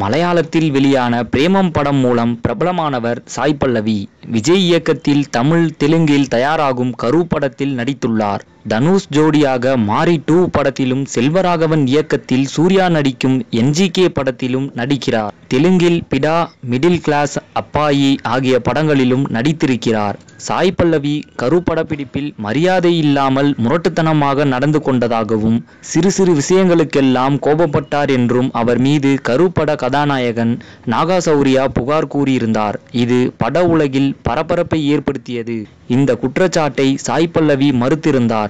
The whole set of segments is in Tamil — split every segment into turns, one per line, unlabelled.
மலையாளத்தில் வெளியான பிரேமம் படம் மூலம் பிரபலமானவர் சாய் பல்லவி. விஜய் இயக்கத்தில் தமிழ் தெலுங்கில் தயாராகும் கரு படத்தில் நடித்துள்ளார். தனுஷ் ஜோடியாக மாரி டூ படத்திலும் செல்வராகவன் இயக்கத்தில் சூர்யா நடிக்கும் என்ஜிகே படத்திலும் நடிக்கிறார். தெலுங்கில் பிடா மிடில் கிளாஸ் அப்பாயி ஆகிய படங்களிலும் நடித்திருக்கிறார். சாய் பல்லவி கரு படப்பிடிப்பில் மரியாதை இல்லாமல் முரட்டுத்தனமாக நடந்து கொண்டதாகவும் சிறு சிறு விஷயங்களுக்கெல்லாம் கோபப்பட்டார் என்றும் அவர் மீது கருப்பட கதாநாயகன் நாகாசௌரியா புகார் கூறியிருந்தார். இது பட உலகில் பரபரப்பை ஏற்படுத்தியது. இந்த குற்றச்சாட்டை சாய் பல்லவி மறுத்திருந்தார்.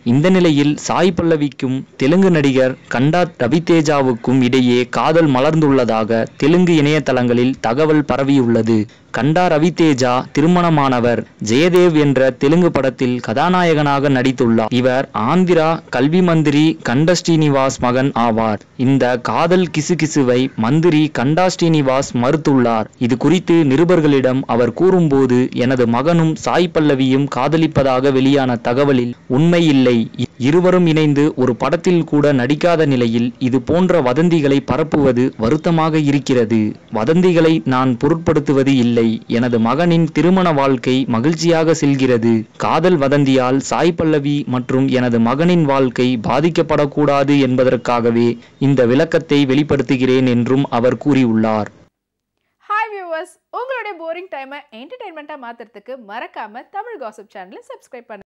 இந்த நிலையில் சாய் பல்லவிக்கும் தெலுங்கு நடிகர் கண்டா ரவிதேஜாவுக்கும் இடையே காதல் மலர்ந்துள்ளதாக தெலுங்கு இணையதளங்களில் தகவல் பரவியுள்ளது. கண்டா ரவிதேஜா திருமணமானவர். ஜெயதேவ் என்ற தெலுங்கு படத்தில் கதாநாயகனாக நடித்துள்ளார். இவர் ஆந்திரா கல்வி மந்திரி கண்ட ஸ்ரீனிவாஸ் மகன் ஆவார். இந்த காதல் கிசுகிசுவை மந்திரி கண்டா ஸ்ரீனிவாஸ் மறுத்துள்ளார். இது குறித்து நிருபர்களிடம் அவர் கூறும்போது எனது மகனும் சாய் பல்லவியும் காதலிப்பதாக வெளியான தகவலில் உண்மையில்லை இல்லை. இருவரும் இணைந்து ஒரு படத்தில் கூட நடிக்காத நிலையில் இது போன்ற வதந்திகளை பரப்புவது வருத்தமாக இருக்கிறது. வதந்திகளை நான் பொருட்படுத்துவது இல்லை. எனது மகனின் திருமண வாழ்க்கை மகிழ்ச்சியாக செல்கிறது. காதல் வதந்தியால் சாய் பல்லவி மற்றும் எனது மகனின் வாழ்க்கை பாதிக்கப்படக்கூடாது என்பதற்காகவே இந்த விளக்கத்தை வெளிப்படுத்துகிறேன் என்றும் அவர் கூறியுள்ளார்.
ஹாய் வியூவர்ஸ் உங்களுடைய போரிங் டைமை என்டர்டைன்மெண்ட்டாக மாற்றுறதுக்கு மறக்காம தமிழ் காசிப் சேனலை சப்ஸ்கிரைப் பண்ணுங்க